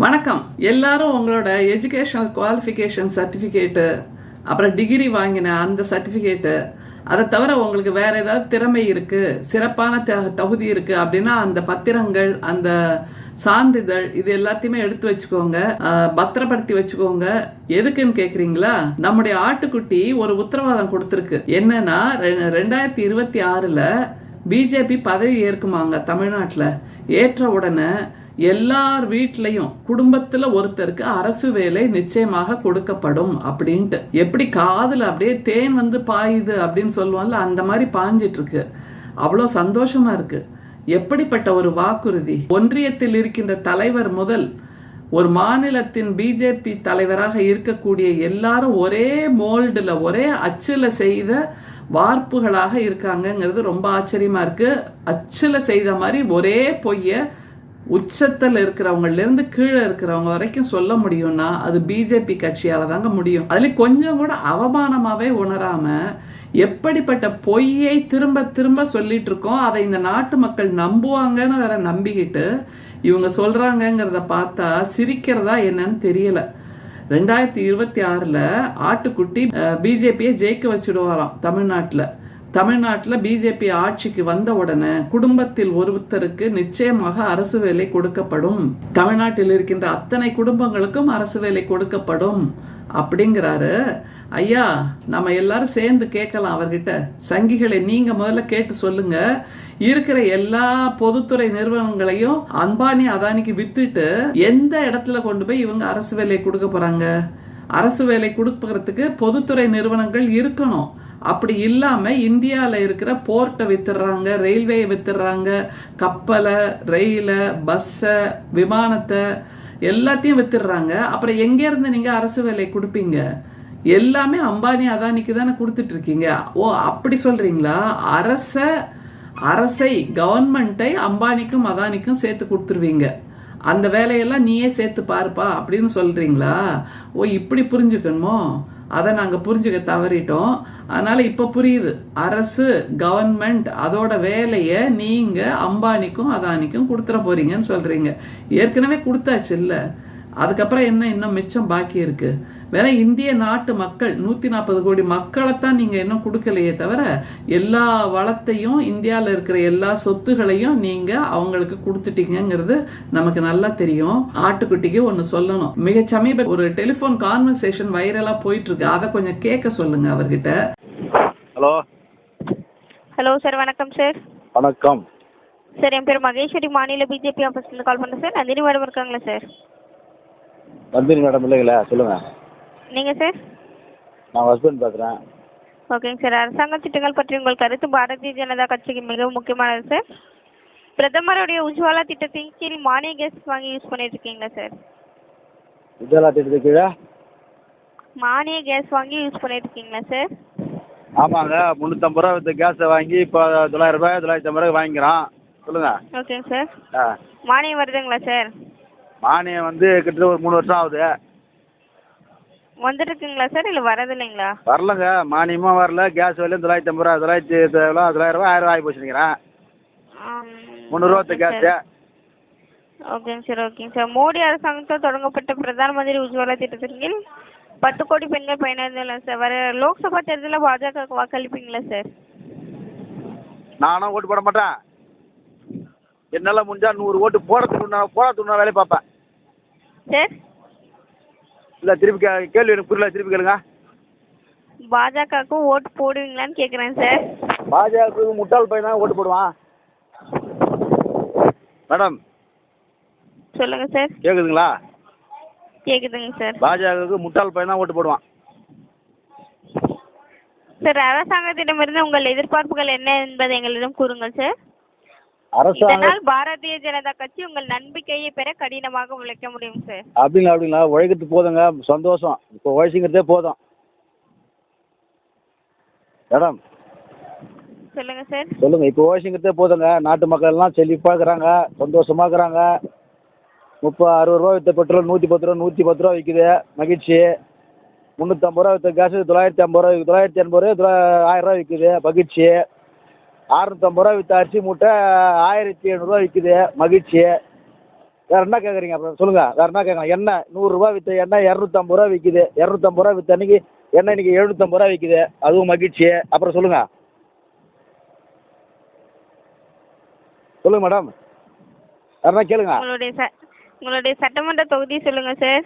வணக்கம். எல்லாரும் உங்களோட எஜுகேஷனல் குவாலிஃபிகேஷன் சர்டிஃபிகேட்டு அப்புறம் டிகிரி வாங்கின அந்த சர்டிஃபிகேட்டு அதை தவிர உங்களுக்கு வேற ஏதாவது திறமை இருக்குது சிறப்பான த- தகுதி இருக்குது அப்படின்னா அந்த பத்திரங்கள் அந்த சான்றிதழ் இது எல்லாத்தையுமே எடுத்து வச்சுக்கோங்க. பத்திரப்படுத்தி வச்சுக்கோங்க. எதுக்குன்னு கேக்குறீங்களா? நம்முடைய ஆட்டுக்குட்டி ஒரு உத்தரவாதம் கொடுத்துருக்கு. என்னன்னா ரெ- ரெண்டாயிரத்தி இருபத்தி ஆறுல பிஜேபி பதவி ஏற்குமாங்க தமிழ்நாட்டில். ஏற்ற உடனே எல்லார் வீட்லையும் குடும்பத்துல ஒருத்தருக்கு அரசு வேலை நிச்சயமாக கொடுக்கப்படும் அப்படின்ட்டு. எப்படி காதுல அப்படியே தேன் வந்து பாயுது அப்படின்னு சொல்லுவோம்ல அந்த மாதிரி பாஞ்சிட்டு இருக்கு அவ்வளோ சந்தோஷமா இருக்கு. எப்படிப்பட்ட ஒரு வாக்குறுதி? ஒன்றியத்தில் இருக்கின்ற தலைவர் முதல் ஒரு மாநிலத்தின் பிஜேபி தலைவராக இருக்கக்கூடிய எல்லாரும் ஒரே மோல்டுல ஒரே அச்சுல செய்த வார்ப்புகளாக இருக்காங்கங்கிறது ரொம்ப ஆச்சரியமா இருக்கு. அச்சுல செய்த மாதிரி ஒரே பொய்ய உச்சத்தில் இருக்கிறவங்கலேருந்து கீழே இருக்கிறவங்க வரைக்கும் சொல்ல முடியும்னா அது பிஜேபி கட்சியால் தாங்க முடியும். அதுலேயும் கொஞ்சம் கூட அவமானமாகவே உணராமல் எப்படிப்பட்ட பொய்யை திரும்ப திரும்ப சொல்லிட்டு இருக்கோம் அதை இந்த நாட்டு மக்கள் நம்புவாங்கன்னு வேற நம்பிக்கிட்டு இவங்க சொல்கிறாங்கங்கிறத பார்த்தா சிரிக்கிறதா என்னன்னு தெரியலை. ரெண்டாயிரத்தி இருபத்தி ஆறில் ஆட்டுக்குட்டி பிஜேபியை ஜெயிக்க வச்சுடுவாராம் தமிழ்நாட்டில். தமிழ்நாட்டுல பிஜேபி ஆட்சிக்கு வந்த உடனே குடும்பத்தில் ஒருத்தருக்கு நிச்சயமாக அரசு வேலை கொடுக்கப்படும். தமிழ்நாட்டில் இருக்கின்ற அத்தனை குடும்பங்களுக்கும் அரசு வேலை கொடுக்கப்படும். அப்படிங்கிறாரு. ஐயா நம்ம எல்லாரும் சேர்ந்து கேட்கலாம் அவர்கிட்ட. சங்கிகளை நீங்க முதல்ல கேட்டு சொல்லுங்க. இருக்கிற எல்லா பொதுத்துறை நிறுவனங்களையும் அம்பானி அதானிக்கு வித்துட்டு எந்த இடத்துல கொண்டு போய் இவங்க அரசு வேலை கொடுக்க போறாங்க? அரசு வேலை கொடுக்கறதுக்கு பொதுத்துறை நிறுவனங்கள் இருக்கணும். அப்படி இல்லாமல் இந்தியாவில் இருக்கிற போர்ட்டை வித்துடுறாங்க ரயில்வேயை வித்துடுறாங்க கப்பலை ரயிலை பஸ்ஸை விமானத்தை எல்லாத்தையும் வித்துடுறாங்க. அப்புறம் எங்கேருந்து நீங்கள் அரசு வேலை கொடுப்பீங்க? எல்லாமே அம்பானி அதானிக்கு தானே கொடுத்துட்ருக்கீங்க. ஓ அப்படி சொல்கிறீங்களா அரச அரசை கவர்மெண்ட்டை அம்பானிக்கும் அதானிக்கும் சேர்த்து கொடுத்துருவீங்க. அந்த வேலையெல்லாம் நீயே சேர்த்து பாருப்பா அப்படின்னு சொல்கிறீங்களா ஓ இப்படி புரிஞ்சுக்கணுமோ? அதை நாங்கள் புரிஞ்சுக்க தவறிட்டோம். அதனால் இப்போ புரியுது. அரசு கவர்மெண்ட் அதோட வேலையை நீங்கள் அம்பானிக்கும் அதானிக்கும் கொடுத்துட போகிறீங்கன்னு சொல்கிறீங்க ஏற்கனவே கொடுத்தாச்சு இல்லை. அதுக்கப்புறம் என்ன இன்னும் மிச்சம் பாக்கி இருக்குது வேற இந்திய நாட்டு மக்கள் நூத்தி நாற்பது கோடி மக்களைத்தான் நீங்க இன்னும் கொடுக்கலையே தவிர எல்லா வளத்தையும் இந்தியாவில் இருக்கிற எல்லா சொத்துகளையும் நீங்க அவங்களுக்கு கொடுத்துட்டீங்கங்கிறது நமக்கு நல்லா தெரியும். ஆட்டுக்குட்டிக்கு ஒன்னு சொல்லணும். மிக சமீப ஒரு டெலிஃபோன் கான்வர்சேஷன் வைரலா போயிட்டு இருக்கு அதை கொஞ்சம் கேட்க சொல்லுங்க அவர்கிட்ட. ஹலோ. ஹலோ சார் வணக்கம் சார். வணக்கம். சார் என் பேர் மகேஸ்வரி. மாநில பிஜேபி ஆஃபீஸ்லேருந்து கால் பண்ணுறேன் சார். நந்தினி மேடம் இருக்காங்களா சார்? நந்தினி மேடம் இல்லைங்களா சொல்லுங்கள் நீங்கள் சார் நான் ஹஸ்பண்ட் பேசுகிறேன் ஓகேங்க சார் அரசாங்க திட்டங்கள் பற்றி உங்கள் கருத்து பாரதிய ஜனதா கட்சிக்கு மிகவும் முக்கியமானது சார் பிரதமருடைய உஜ்வாலா திட்டத்தின் கீழ் மானிய கேஸ் வாங்கி யூஸ் பண்ணிட்டு இருக்கீங்களா சார் விஜயலா திட்டத்துக்கு கீழே? மானிய கேஸ் வாங்கி யூஸ் பண்ணிட்டு இருக்கீங்களா சார் ஆமாங்க. முந்நூற்றம்பது ரூபா வித்த கேஸை வாங்கி இப்போ தொள்ளாயிரம் ரூபாய் தொள்ளாயிரத்தி ஐம்பது ரூபாய் வாங்கிக்கிறோம். சொல்லுங்கள் ஓகேங்க சார் ஆ. மானியம் வருதுங்களா சார் மானியம் வந்து கிட்டத்தட்ட ஒரு மூணு வருஷம் ஆகுது. வந்துட்டு இருக்குங்களா சார்? இல்லை வரது இல்லைங்களா வரலங்க. மானியமும் வரல. கேஸ் விலையும் தொள்ளாயிரத்தி ஐம்பது ரூபா தொள்ளாயிரத்தி எவ்வளோ ஆயிரம் ரூபாய் ஆகி போச்சுங்கிறேன் முந்நூறுரூவா கேஸு ஓகேங்க சார். ஓகேங்க சார் மோடி அரசாங்கத்தால் தொடங்கப்பட்ட பிரதான் மந்திரி உஜ்வாலா திட்டத்தின் கீழ் பத்து கோடி பெண்கள் பயனடைந்துள்ளனர் சார். வர லோக்சபா தேர்தலில் பாஜகவுக்கு வாக்களிப்பீங்களா சார்? நானும் ஓட்டு போட மாட்டேன். என்னால் முடிஞ்சால் நூறு ஓட்டு போடுறதுக்கு நான் வேலையை பார்ப்பேன். சார்? இல்லை திருப்பி கே கேள்வி எனக்கு புரியல திருப்பி கேளுங்க. பாஜகவுக்கு ஓட்டு போடுவீங்களான்னு கேட்குறேன் சார் பாஜகவுக்கு முட்டாள் பையன் தான் ஓட்டு போடுவான். மேடம். சொல்லுங்கள் சார் கேட்குதுங்களா கேட்குதுங்க சார் பாஜகவுக்கு முட்டாள் பையன் தான் ஓட்டு போடுவான். சார் அரசாங்கத்திடமிருந்து உங்கள் எதிர்பார்ப்புகள் என்ன என்பதை எங்களிடம் கூறுங்கள் சார் இதனால் பாரதிய ஜனதா கட்சி உங்கள் நம்பிக்கையை பெற கடினமாக உழைக்க முடியும் சார் அப்படிங்களா அப்படிங்களா? உழைக்கிறது போதுங்க. சந்தோஷம். இப்போ உழைச்சிங்கிறதே போதும். மேடம். சொல்லுங்கள் சார் சொல்லுங்க. இப்போ உழைச்சிங்கிறதே போதுங்க. நாட்டு மக்கள் எல்லாம் செழிப்பாக இருக்கிறாங்க. சந்தோஷமா இருக்கிறாங்க. முப்பது அறுபது ரூபா விற்ற பெட்ரோல் நூற்றி பத்து ரூபா நூற்றி பத்து ரூபா விற்குது மகிழ்ச்சி. முந்நூற்றம்பது ரூபா விற்ற கேஸு தொள்ளாயிரத்தி ஐம்பது ரூபா தொள்ளாயிரத்தி எண்பது ரூபா தொள்ளா ஆயிரம் ரூபா விற்குது மகிழ்ச்சி. அறுநூத்தம்பது ரூபா விற்ற அரிசி மூட்டை ஆயிரத்தி எழுநூறுவா விற்குது மகிழ்ச்சி. வேறு என்ன கேட்குறீங்க அப்புறம்? சொல்லுங்கள் வேறு என்ன கேட்குறேன் எண்ணெய் நூறுரூவா விற்ற எண்ணெய் இரநூத்தம்பது ரூபா விற்கிது இரநூத்தம்பது ரூபா விற்ற அன்றைக்கி எண்ணெய் இன்றைக்கி எழுநூற்றம்பது ரூபா விற்கிது அதுவும் மகிழ்ச்சி. அப்புறம் சொல்லுங்கள் சொல்லுங்கள் மேடம் வேறு கேளுங்க. உங்களுடைய ச உங்களுடைய சட்டமன்ற தொகுதி சொல்லுங்கள் சார்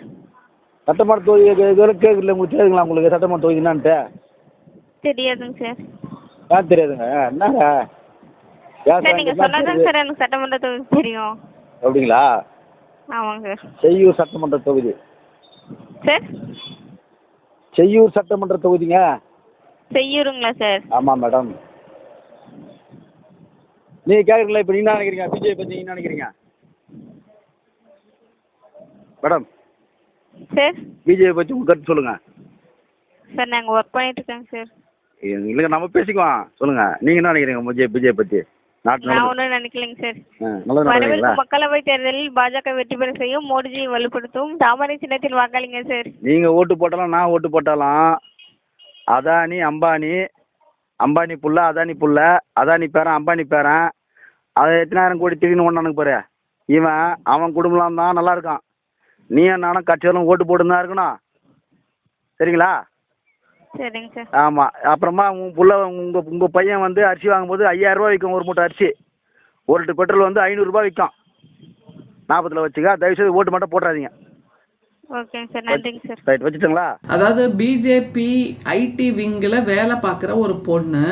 சட்டமன்ற தொகுதி கேட்கல உங்களுக்கு தெரியுங்களா உங்களுக்கு சட்டமன்ற தொகுதி என்னான்ட்டு? தெரியாதுங்க சார் ஏன் தெரியாதுங்க என்னங்க சார் நீங்கள் தெரியுது? சார் எனக்கு சட்டமன்ற தொகுதி தெரியும். அப்படிங்களா? ஆமாங்க. சார் செய்யூர் சட்டமன்ற தொகுதி. சார்? செய்யூர் சட்டமன்ற தொகுதிங்க? செய்யூருங்களா சார்? ஆமாம் மேடம். நீங்கள் கேட்குறீங்களா இப்போ நீங்கள் என்ன நினைக்கிறீங்க? பிஜேபி பற்றி என்ன நினைக்கிறீங்க? மேடம். சார்? பிஜேபி பற்றி உங்கள் கருத்து சொல்லுங்கள் சார் நாங்கள் ஒர்க் பண்ணிட்டு இருக்கேங்க சார். இல்லைங்க நம்ம பேசிக்குவோம். சொல்லுங்கள் நீங்கள் என்ன நினைக்கிறீங்க பிஜே பிஜேபி பற்றி நான் ஒன்றும் நினைக்கலைங்க சார். வரவிருக்கும் மக்களவைத் தேர்தலில் பாஜக வெற்றி பெற செய்யும் மோடிஜியை வலுப்படுத்தும் தாமரை சின்னத்தில் வாக்களிங்க சார். நீங்கள் ஓட்டு போட்டாலும் நான் ஓட்டு போட்டாலும் அதானி அம்பானி அம்பானி புள்ள அதானி புள்ள அதானி பேரன் அம்பானி பேரன் அது எத்தனாயிரம் கோடி திடீர்னு ஒன்றானுக்கு பாரு. இவன் அவன் குடும்பம் தான் நல்லா இருக்கான். நீயும் நானும் கட்சியாலும் ஓட்டு போட்டு தான் இருக்கணும். சரிங்களா? சரிங்க சார். ஆமாம் அப்புறமா உங்கள் புள்ள உங்கள் உங்கள் பையன் வந்து அரிசி வாங்கும்போது ஐயாயிரரூபா விற்கும் ஒரு மூட்டை அரிசி. ஒரு லிட்டர் பெட்ரோல் வந்து ஐநூறுரூபா விற்கும் நாற்பதுல வச்சுக்க தயவுசெய்து ஓட்டு மட்டும் போட்டுறாதீங்க. ஓகேங்க சார் நன்றிங்க சார். ரைட் வச்சுட்டுங்களா? அதாவது பிஜேபி ஐடி விங்கில் வேலை பார்க்குற ஒரு பொண்ணு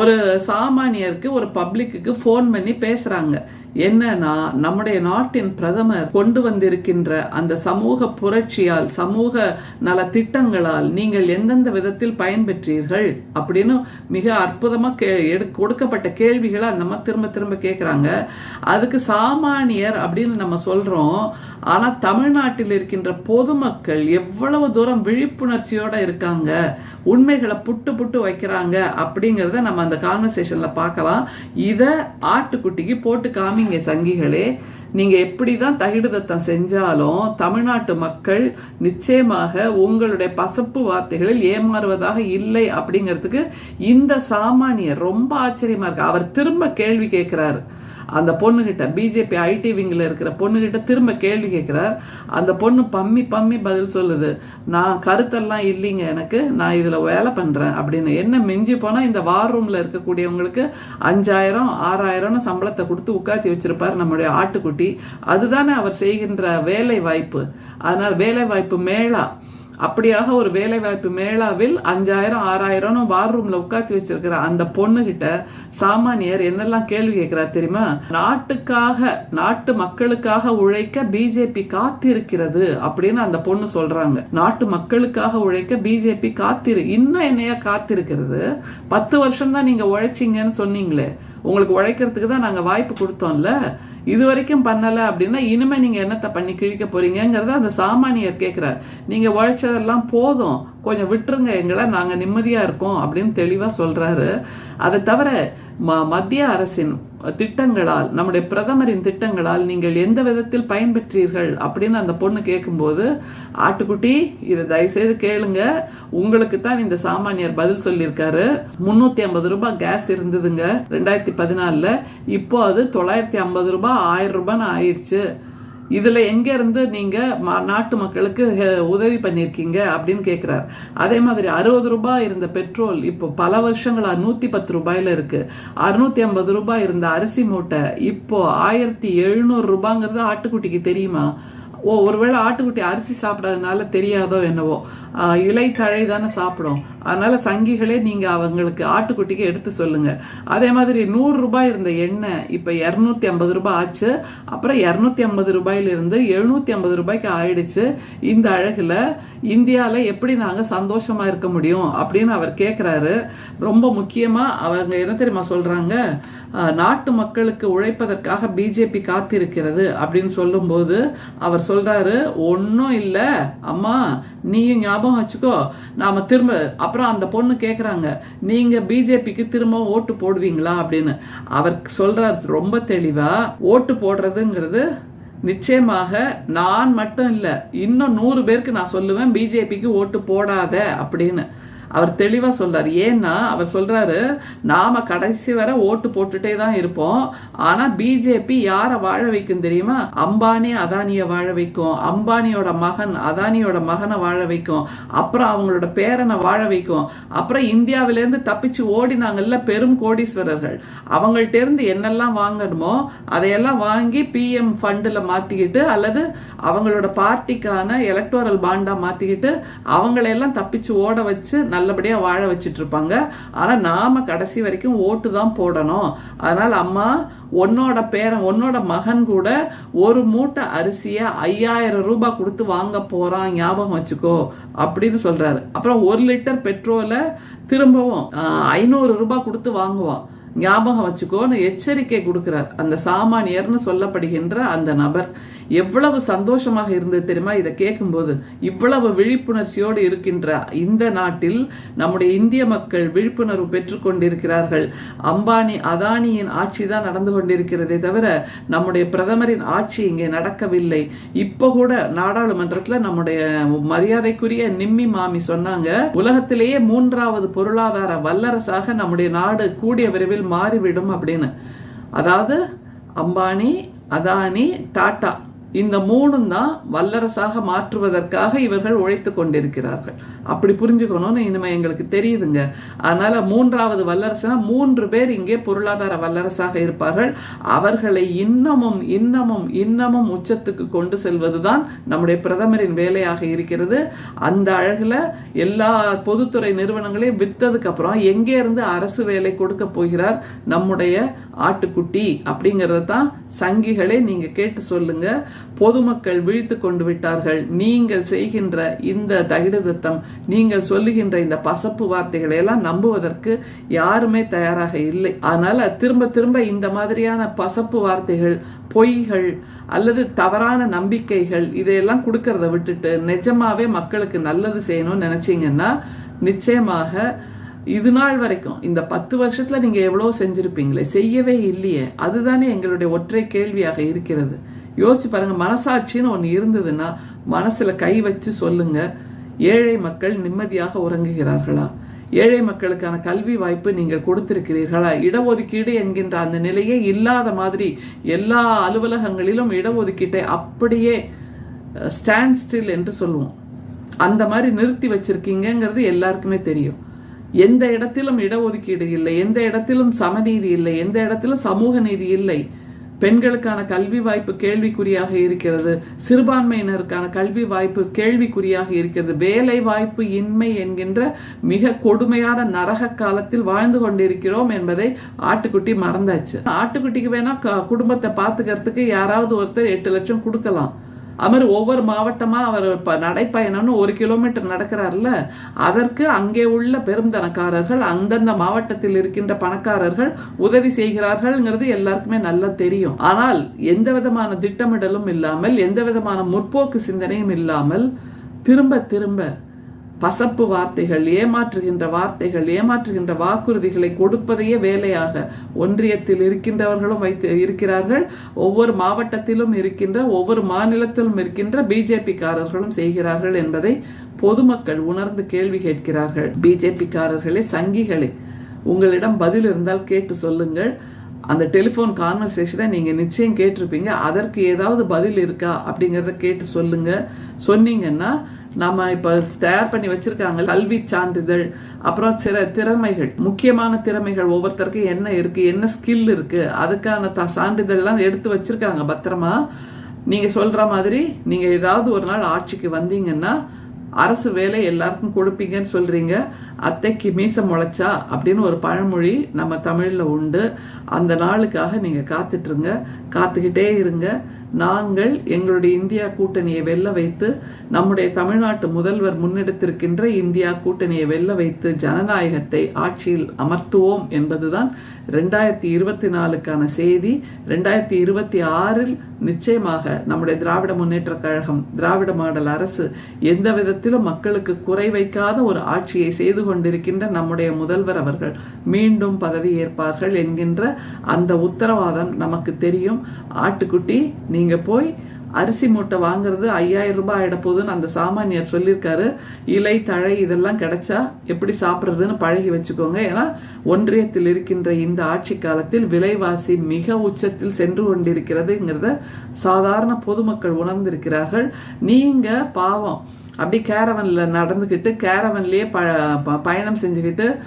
ஒரு சாமானியருக்கு ஒரு பப்ளிக்குக்கு ஃபோன் பண்ணி பேசுகிறாங்க என்னன்னா நம்முடைய நாட்டின் பிரதமர் கொண்டு வந்திருக்கின்ற அந்த சமூக புரட்சியால் சமூக நல திட்டங்களால் நீங்கள் எந்தெந்த விதத்தில் பயன்பெற்றீர்கள் அப்படின்னு மிக அற்புதமாக கே கொடுக்கப்பட்ட கேள்விகளை அந்த அம்மா திரும்ப திரும்ப கேட்குறாங்க அதுக்கு சாமானியர் அப்படின்னு நம்ம சொல்கிறோம் ஆனால் தமிழ்நாட்டில் இருக்கின்ற பொதுமக்கள் எவ்வளவு தூரம் விழிப்புணர்ச்சியோடு இருக்காங்க உண்மைகளை புட்டு புட்டு வைக்கிறாங்க அப்படிங்கிறத நம்ம அந்த கான்வர்சேஷனில் பார்க்கலாம். இதை ஆட்டுக்குட்டிக்கு போட்டு காமி காமிங்க சங்கிகளே நீங்க எப்படி தான் தகிடுதத்தம் செஞ்சாலும் தமிழ்நாட்டு மக்கள் நிச்சயமாக உங்களுடைய பசப்பு வார்த்தைகளில் ஏமாறுவதாக இல்லை அப்படிங்கிறதுக்கு இந்த சாமானியர் ரொம்ப ஆச்சரியமா இருக்கு. அவர் திரும்ப கேள்வி கேட்கிறாரு. அந்த பொண்ணுகிட்ட பிஜேபி ஐடி விங்கில் இருக்கிற பொண்ணுகிட்ட திரும்ப கேள்வி கேட்குறார். அந்த பொண்ணு பம்மி பம்மி பதில் சொல்லுது. நான் கருத்தெல்லாம் இல்லைங்க எனக்கு. நான் இதில் வேலை பண்ணுறேன் அப்படின்னு. என்ன மிஞ்சி போனால் இந்த வார் ரூமில் இருக்கக்கூடியவங்களுக்கு அஞ்சாயிரம் ஆறாயிரம்னு சம்பளத்தை கொடுத்து உட்காத்தி வச்சிருப்பார் நம்முடைய ஆட்டுக்குட்டி. அதுதானே அவர் செய்கின்ற வேலை வாய்ப்பு அதனால் வேலை வாய்ப்பு மேலாக அப்படியாக ஒரு வேலைவாய்ப்பு மேளாவில் அஞ்சாயிரம் ஆறாயிரம்னு வார் ரூம்ல உட்காந்து வச்சிருக்கிற அந்த பொண்ணுகிட்ட சாமானியர் என்னெல்லாம் கேள்வி கேட்கிறார் தெரியுமா? நாட்டுக்காக நாட்டு மக்களுக்காக உழைக்க பிஜேபி காத்திருக்கிறது அப்படின்னு அந்த பொண்ணு சொல்றாங்க. நாட்டு மக்களுக்காக உழைக்க பிஜேபி காத்திரு இன்னும் என்னையா காத்திருக்கிறது? பத்து வருஷம் தான் நீங்க உழைச்சிங்கன்னு சொன்னீங்களே. உங்களுக்கு உழைக்கிறதுக்கு தான் நாங்க வாய்ப்பு கொடுத்தோம்ல. இது வரைக்கும் பண்ணலை அப்படின்னா இனிமேல் நீங்க என்னத்தை பண்ணி கிழிக்க போறீங்கங்கிறத அந்த சாமானியர் கேட்கிறார் நீங்க உழைச்சதெல்லாம் போதும். கொஞ்சம் விட்டுருங்க எங்களை நாங்கள் நிம்மதியாக இருக்கோம் அப்படின்னு தெளிவாக சொல்கிறாரு அதை தவிர ம- மத்திய அரசின் திட்டங்களால் நம்முடைய பிரதமரின் திட்டங்களால் நீங்கள் எந்த விதத்தில் பயன்பெற்றீர்கள் அப்படின்னு அந்த பொண்ணு கேட்கும்போது ஆட்டுக்குட்டி இதை தயவுசெய்து கேளுங்க. உங்களுக்கு தான் இந்த சாமானியர் பதில் சொல்லியிருக்காரு. முந்நூற்றி ஐம்பது ரூபாய் கேஸ் இருந்ததுங்க ரெண்டாயிரத்தி பதினாலில். இப்போ அது தொள்ளாயிரத்தி ஐம்பது ரூபாய் ஆயிரம் ரூபான்னு ஆயிடுச்சு. இதில் எங்கேருந்து நீங்கள் ம- நாட்டு மக்களுக்கு ஹெ- உதவி பண்ணியிருக்கீங்க அப்படின்னு கேட்குறாரு அதே மாதிரி அறுபது ரூபாய் இருந்த பெட்ரோல் இப்போ பல வருஷங்களா நூற்றி பத்து ரூபாயில இருக்குது அறுநூத்தி ஐம்பது ரூபாய் இருந்த அரிசி மூட்டை இப்போ ஆயிரத்தி எழுநூறு ரூபாங்கிறது ஆட்டுக்குட்டிக்கு தெரியுமா? ஓ ஒருவேளை ஆட்டுக்குட்டி அரிசி சாப்பிடாதனால தெரியாதோ என்னவோ. இலை தழை தானே சாப்பிடும். அதனால சங்கிகளே நீங்கள் அவங்களுக்கு ஆட்டுக்குட்டிக்கு எடுத்து சொல்லுங்க. அதே மாதிரி நூறு ரூபாய் இருந்த எண்ணெய் இப்போ இரநூத்தி ஐம்பது ரூபாய் ஆச்சு. அப்புறம் இரநூத்தி ஐம்பது ரூபாயிலிருந்து எழுநூத்தி ஐம்பது ரூபாய்க்கு ஆயிடுச்சு. இந்த அழகில் இந்தியாவில் எப்படி நாங்கள் சந்தோஷமாக இருக்க முடியும் அப்படின்னு அவர் கேட்குறாரு ரொம்ப முக்கியமாக அவங்க என்ன தெரியுமா சொல்கிறாங்க நாட்டு மக்களுக்கு உழைப்பதற்காக பிஜேபி காத்திருக்கிறது அப்படின்னு சொல்லும்போது அவர் சொல்கிறாரு ஒன்றும் இல்லை அம்மா நீயும் ஞாபகம் வச்சுக்கோ. நாம திரும்ப அப்புறம் அந்த பொண்ணு கேட்குறாங்க நீங்கள் பிஜேபிக்கு திரும்ப ஓட்டு போடுவீங்களா? அப்படின்னு. அவர் சொல்கிறார் ரொம்ப தெளிவாக ஓட்டு போடுறதுங்கிறது நிச்சயமாக நான் மட்டும் இல்லை இன்னும் நூறு பேருக்கு நான் சொல்லுவேன் பிஜேபிக்கு ஓட்டு போடாத அப்படின்னு. அவர் தெளிவா சொல்றாரு. ஏன்னா அவர் சொல்றாரு நாம கடைசி வரை ஓட்டு போட்டுட்டே தான் இருப்போம். ஆனா பிஜேபி யாரை வாழ வைக்கும் தெரியுமா? அம்பானி அதானியை வாழ வைக்கும். அம்பானியோட மகன் அதானியோட மகனை வாழ வைக்கும். அப்புறம் அவங்களோட பேரனை வாழ வைக்கும். அப்புறம் இந்தியாவிலேருந்து தப்பிச்சு ஓடினாங்கல்ல பெரும் கோடீஸ்வரர்கள். அவங்கள்ட்ட இருந்து என்னெல்லாம் வாங்கணுமோ அதையெல்லாம் வாங்கி பிஎம் ஃபண்டில் மாற்றிக்கிட்டு அல்லது அவங்களோட பார்ட்டிக்கான எலக்டோரல் பாண்டா மாற்றிக்கிட்டு அவங்களையெல்லாம் தப்பிச்சு ஓட வச்சு நல்லபடியாக வாழ வச்சுட்டு இருப்பாங்க ஆனால் நாம் கடைசி வரைக்கும் ஓட்டு தான் போடணும். அதனால் அம்மா உன்னோட பேரன் உன்னோட மகன் கூட ஒரு மூட்டை அரிசியை ஐயாயிரம் ரூபாய் கொடுத்து வாங்க போகிறான் ஞாபகம் வச்சுக்கோ அப்படின்னு சொல்கிறாரு அப்புறம் ஒரு லிட்டர் பெட்ரோலை திரும்பவும் ஐநூறு ரூபாய் கொடுத்து வாங்குவான். ஞாபகம் வச்சுக்கோன்னு எச்சரிக்கை கொடுக்குறார். அந்த சாமானியர்னு சொல்லப்படுகின்ற அந்த நபர். எவ்வளவு சந்தோஷமாக இருந்தது தெரியுமா? இதை கேட்கும்போது இவ்வளவு விழிப்புணர்ச்சியோடு இருக்கின்ற இந்த நாட்டில் நம்முடைய இந்திய மக்கள் விழிப்புணர்வு பெற்றுக்கொண்டிருக்கிறார்கள் அம்பானி அதானியின் ஆட்சி தான் நடந்து கொண்டிருக்கிறதே தவிர நம்முடைய பிரதமரின் ஆட்சி இங்கே நடக்கவில்லை. இப்போ கூட நாடாளுமன்றத்தில் நம்முடைய மரியாதைக்குரிய நிம்மி மாமி சொன்னாங்க உலகத்திலேயே மூன்றாவது பொருளாதார வல்லரசாக நம்முடைய நாடு கூடிய விரைவில் மாறிவிடும் அப்படின்னு. அதாவது அம்பானி அதானி டாட்டா இந்த மூணும் தான் வல்லரசாக மாற்றுவதற்காக இவர்கள் உழைத்து கொண்டிருக்கிறார்கள். அப்படி புரிஞ்சுக்கணும்னு இனிமே எங்களுக்கு தெரியுதுங்க. அதனால மூன்றாவது வல்லரசுனா மூன்று பேர் இங்கே பொருளாதார வல்லரசாக இருப்பார்கள். அவர்களை இன்னமும் இன்னமும் இன்னமும் உச்சத்துக்கு கொண்டு செல்வதுதான் நம்முடைய பிரதமரின் வேலையாக இருக்கிறது. அந்த அழகில் எல்லா பொதுத்துறை நிறுவனங்களையும் வித்ததுக்கு அப்புறம் எங்கே இருந்து அரசு வேலை கொடுக்க போகிறார் நம்முடைய ஆட்டுக்குட்டி அப்படிங்கிறத தான் சங்கிகளே நீங்க கேட்டு சொல்லுங்க. பொதுமக்கள் விழித்து கொண்டு விட்டார்கள். நீங்கள் செய்கின்ற இந்த தகிடுதத்தம் நீங்கள் சொல்லுகின்ற இந்த பசப்பு வார்த்தைகளை எல்லாம் நம்புவதற்கு யாருமே தயாராக இல்லை. அதனால திரும்ப திரும்ப இந்த மாதிரியான பசப்பு வார்த்தைகள் பொய்கள் அல்லது தவறான நம்பிக்கைகள் இதையெல்லாம் கொடுக்கறத விட்டுட்டு நிஜமாவே மக்களுக்கு நல்லது செய்யணும்னு நினைச்சீங்கன்னா நிச்சயமாக இது நாள் வரைக்கும் இந்த பத்து வருஷத்துல நீங்க எவ்வளவு செஞ்சிருப்பீங்களே செய்யவே இல்லையே. அதுதானே எங்களுடைய ஒற்றை கேள்வியாக இருக்கிறது. யோசிச்சு பாருங்கள் மனசாட்சின்னு ஒன்று இருந்ததுன்னா மனசில் கை வச்சு சொல்லுங்கள் ஏழை மக்கள் நிம்மதியாக உறங்குகிறார்களா? ஏழை மக்களுக்கான கல்வி வாய்ப்பு நீங்கள் கொடுத்திருக்கிறீர்களா? இடஒதுக்கீடு என்கின்ற அந்த நிலையே இல்லாத மாதிரி எல்லா அலுவலகங்களிலும் இடஒதுக்கீட்டை அப்படியே ஸ்டாண்ட் ஸ்டில் என்று சொல்லுவோம். அந்த மாதிரி நிறுத்தி வச்சிருக்கீங்கிறது எல்லாருக்குமே தெரியும். எந்த இடத்திலும் இடஒதுக்கீடு இல்லை எந்த இடத்திலும் சமநீதி இல்லை எந்த இடத்திலும் சமூக நீதி இல்லை. பெண்களுக்கான கல்வி வாய்ப்பு கேள்விக்குறியாக இருக்கிறது. சிறுபான்மையினருக்கான கல்வி வாய்ப்பு கேள்விக்குறியாக இருக்கிறது. வேலை வாய்ப்பு இன்மை என்கின்ற மிக கொடுமையான நரக காலத்தில் வாழ்ந்து கொண்டிருக்கிறோம் என்பதை ஆட்டுக்குட்டி மறந்தாச்சு. ஆட்டுக்குட்டிக்கு வேணா க- குடும்பத்தை பார்த்துக்கிறதுக்கு யாராவது ஒருத்தர் எட்டு லட்சம் கொடுக்கலாம். அது மாதிரி ஒவ்வொரு மாவட்டமாக அவர் இப்போ நடைப்பயணம்னு ஒரு கிலோமீட்டர் நடக்கிறார்ல அதற்கு அங்கே உள்ள பெருந்தனக்காரர்கள் அந்தந்த மாவட்டத்தில் இருக்கின்ற பணக்காரர்கள் உதவி செய்கிறார்கள்ங்கிறது எல்லாருக்குமே நல்லா தெரியும். ஆனால் எந்த விதமான திட்டமிடலும் இல்லாமல் எந்த விதமான முற்போக்கு சிந்தனையும் இல்லாமல் திரும்ப திரும்ப பசப்பு வார்த்தைகள் ஏமாற்றுகின்ற வார்த்தைகள் ஏமாற்றுகின்ற வாக்குறுதிகளை கொடுப்பதையே வேலையாக ஒன்றியத்தில் இருக்கின்றவர்களும் வைத்து இருக்கிறார்கள். ஒவ்வொரு மாவட்டத்திலும் இருக்கின்ற ஒவ்வொரு மாநிலத்திலும் இருக்கின்ற பிஜேபிக்காரர்களும் செய்கிறார்கள் என்பதை பொதுமக்கள் உணர்ந்து கேள்வி கேட்கிறார்கள். பிஜேபிக்காரர்களே சங்கிகளே உங்களிடம் பதில் இருந்தால் கேட்டு சொல்லுங்கள். அந்த டெலிஃபோன் கான்வர்சேஷனை நீங்கள் நிச்சயம் கேட்டிருப்பீங்க. அதற்கு ஏதாவது பதில் இருக்கா அப்படிங்கிறத கேட்டு சொல்லுங்கள் சொன்னீங்கன்னா நம்ம இப்போ தயார் பண்ணி வச்சிருக்காங்க கல்வி சான்றிதழ் அப்புறம் சில திறமைகள். முக்கியமான திறமைகள் ஒவ்வொருத்தருக்கும் என்ன இருக்கு என்ன ஸ்கில் இருக்கு அதுக்கான த சான்றிதழ்லாம் எடுத்து வச்சிருக்காங்க. பத்திரமா நீங்க சொல்ற மாதிரி நீங்க ஏதாவது ஒரு நாள் ஆட்சிக்கு வந்தீங்கன்னா அரசு வேலை எல்லாருக்கும் கொடுப்பீங்கன்னு சொல்றீங்க. அத்தைக்கு மீசம் முளைச்சா அப்படின்னு ஒரு பழமொழி நம்ம தமிழில் உண்டு. அந்த நாளுக்காக நீங்க காத்துட்ருங்க காத்துக்கிட்டே இருங்க. நாங்கள் எங்களுடைய இந்தியா கூட்டணியை வெல்ல வைத்து நம்முடைய தமிழ்நாட்டு முதல்வர் முன்னெடுத்திருக்கின்ற இந்தியா கூட்டணியை வெல்ல வைத்து ஜனநாயகத்தை ஆட்சியில் அமர்த்துவோம் என்பதுதான் ரெண்டாயிரத்தி இருபத்தி நாலுக்கான செய்தி. ரெண்டாயிரத்தி இருபத்தி ஆறில் நிச்சயமாக நம்முடைய திராவிட முன்னேற்ற கழகம் திராவிட மாடல் அரசு எந்த விதத்திலும் மக்களுக்கு குறை வைக்காத ஒரு ஆட்சியை செய்து கொண்டிருக்கின்ற நம்முடைய முதல்வர் அவர்கள் மீண்டும் பதவி ஏற்பார்கள் என்கின்ற அந்த உத்தரவாதம் நமக்கு தெரியும். ஆட்டுக்குட்டி நீங்க போய் அரிசி மூட்டை வாங்குறது ஐயாயிரம் ரூபாய் ஆகிட போகுதுன்னு அந்த சாமானியர் சொல்லியிருக்காரு. இலை தழை இதெல்லாம் கிடைச்சா எப்படி சாப்பிட்றதுன்னு பழகி வச்சுக்கோங்க. ஏன்னா ஒன்றியத்தில் இருக்கின்ற இந்த ஆட்சி காலத்தில் விலைவாசி மிக உச்சத்தில் சென்று கொண்டிருக்கிறதுங்கிறத சாதாரண பொதுமக்கள் உணர்ந்திருக்கிறார்கள். நீங்கள் பாவம். அப்படி கேரவனில் நடந்துக்கிட்டு கேரவன்லேயே ப ப- பயணம் செஞ்சுக்கிட்டு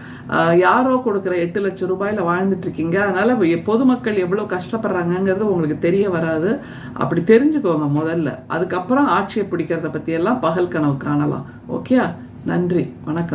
யாரோ கொடுக்குற எட்டு லட்சம் ரூபாயில் வாழ்ந்துட்டுருக்கீங்க அதனால் எ- பொதுமக்கள் எவ்வளோ கஷ்டப்படுறாங்கங்கிறது உங்களுக்கு தெரிய வராது. அப்படி தெரிஞ்சுக்கோங்க முதல்ல. அதுக்கப்புறம் ஆட்சியை பிடிக்கிறத பற்றியெல்லாம் பகல் கனவு காணலாம். ஓகே? நன்றி. வணக்கம்.